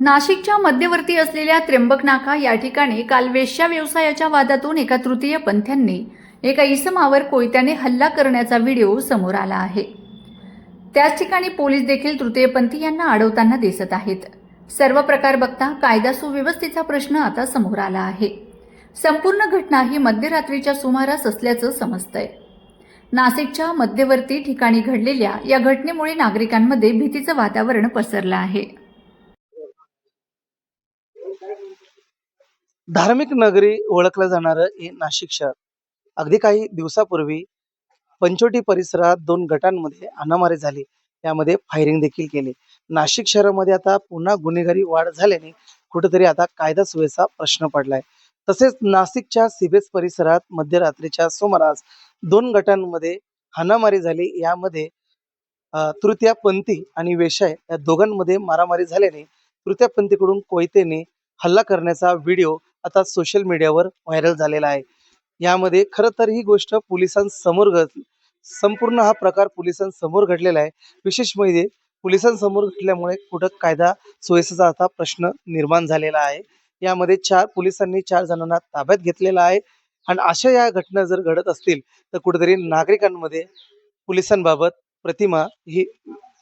नाशिकच्या मध्यवर्ती असलेल्या त्र्यंबकनाका या ठिकाणी काल वेश्या व्यवसायाच्या वादातून एका तृतीय पंथ्यांनी एका इसमावर कोयत्याने हल्ला करण्याचा व्हिडिओ समोर आला आहे. त्याच ठिकाणी पोलीस देखील तृतीयपंथी यांना अडवताना दिसत आहेत. सर्व प्रकार बघता कायदा सुव्यवस्थेचा प्रश्न आता समोर आला आहे. संपूर्ण घटना ही मध्यरात्रीच्या सुमारास असल्याचं समजतंय. नाशिकच्या मध्यवर्ती ठिकाणी घडलेल्या या घटनेमुळे नागरिकांमध्ये भीतीचं वातावरण पसरलं आहे. धार्मिक नगरी ओळखलं जाणारं हे नाशिक शहर. अगदी काही दिवसापूर्वी पंचोटी परिसरात दोन गटांमध्ये हाणामारी झाली. त्यामध्ये फायरिंग देखील केली. नाशिक शहरामध्ये आता पुन्हा गुन्हेगारी वाढ झाल्याने कुठेतरी आता कायदा सुव्यवस्था प्रश्न पडलाय. तसेच नाशिकच्या सिबेस परिसरात मध्यरात्रीच्या सुमारास दोन गटांमध्ये हाणामारी झाली. यामध्ये अ, तृतीयपंथी आणि वेशाय या दोघांमध्ये मारामारी झाल्याने तृतीयपंथीकडून कोयतेने हल्ला करण्याचा व्हिडिओ आता सोशल मीडियावर व्हायरल झालेला आहे. यामध्ये खरं तर ही गोष्ट पोलिसांसमोर घड संपूर्ण हा प्रकार पोलिसांसमोर घडलेला आहे. विशेष म्हणजे पोलिसांसमोर घडल्यामुळे कुठं कायदा सुव्यवस्थेचा आता प्रश्न निर्माण झालेला आहे. यामध्ये चार पोलिसांनी चार जणांना ताब्यात घेतलेला आहे. आणि अशा या घटना जर घडत असतील तर कुठेतरी नागरिकांमध्ये पोलिसांबाबत प्रतिमा ही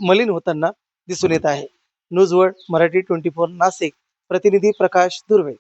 मलिन होताना दिसून येत आहे. News world Marathi twenty four Nashik प्रतिनिधी प्रकाश दुर्वे.